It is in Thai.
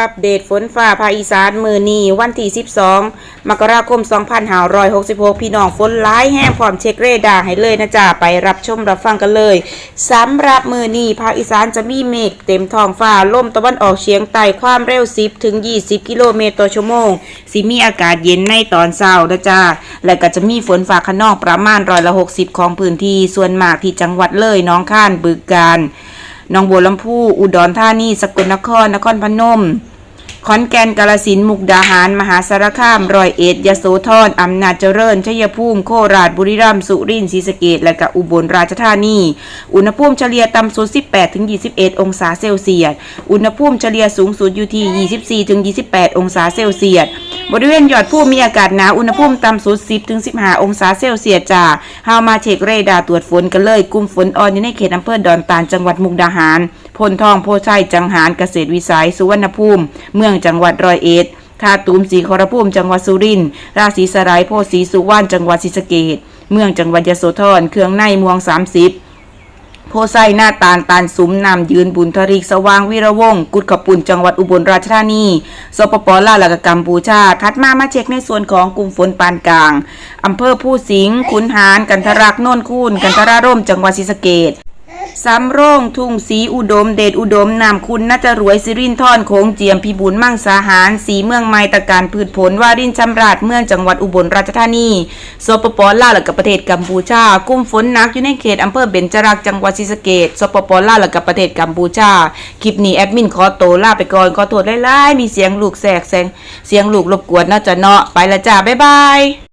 อัปเดตฝนฟ้าภาคอีสานมือนี้วันที่ 12 มกราคม 2566 พี่น้องฝนร้ายแห้งพร้อมเช็คเรดาร์ให้เลยนะจ๊ะไปรับชมรับฟังกันเลยสำหรับมือนี้ภาคอีสานจะมีเมฆเต็มท้องฟ้าลมตะวันออกเฉียงใต้ความเร็ว 10 ถึง 20 กิโลเมตรต่อชั่วโมงสิมีอากาศเย็นในตอนเช้านะจ๊ะและก็จะมีฝนฟ้าขนองประมาณร้อยละ 60 ของพื้นที่ส่วนมากที่จังหวัดเลยน้องข้านบึกกาฬ หนองบัวลำพู อุดรธานี สกลนคร นครพนม ขอนแก่น กาลสินธุ์ มุกดาหาร มหาสารคาม ร้อยเอ็ด ยโสธร อำนาจเจริญ ชัยภูมิ โคราช บุรีรัมย์ สุรินทร์ศรีสะเกษและก็อุบลราชธานี อุณหภูมิเฉลี่ยต่ำสุด 18-21 องศาเซลเซียส อุณหภูมิเฉลี่ยสูงสุดอยู่ที่ 24-28 องศาเซลเซียส บริเวณยอดผู้มีอากาศหนาวอุณหภูมิต่ำสุด 10-15 องศาเซลเซียสจ้าเฮามาเช็คเรดาร์ตรวจฝนกันเลย กลุ่มฝนอ่อนอยู่ในเขตอำเภอดอนตาลจังหวัดมุกดาหาร พลทองโพชัยจังหารเกษตรวิสัย สุวรรณภูมิ เมืองจังหวัดร้อยเอ็ดท่าตูมสีขอรภูมิจังหวัดสุรินทร์ราศีสลายโพศรีสุวรรณจังหวัดศรีสะเกษเมืองจังหวัดยโสธรเครื่องในเมือง30 โพไซหน้าตาลตาลสุมนำยืนบุญทริกสว่างวิระวงศ์กุดขปุ่นจังหวัดอุบลราชธานีสปปลาวและก็กัมพูชาทัดมามาเช็คในส่วนของกลุ่มฝนปานกลางอำเภอผู้สิงห์ขุนหารกันทรักโน่นคูนกันทราร่มจังหวัดศรีสะเกด สำโรงทุ่งสีอุดมเดชอุดมนามคุณน่าจะรวยสิรินทอนโขงเจียมพิบูลมั่งสาหารสีเมืองไม้ตะการพืชผลวารินชำราดเมืองจังหวัดอุบลราชธานีสปปลาวและก็ประเทศกัมพูชา กุ้มฝนนักอยู่ในเขตอำเภอเบญจรักจังหวัดศรีสะเกษสปปลาวและก็ประเทศกัมพูชาคลิปนี้แอดมินขอโตวลาไปก่อนขอโทษหลายๆมีเสียงลูกแสกแสงเสียงลูกรบกวนน่าจะเนาะไปละจ้าบ๊ายบาย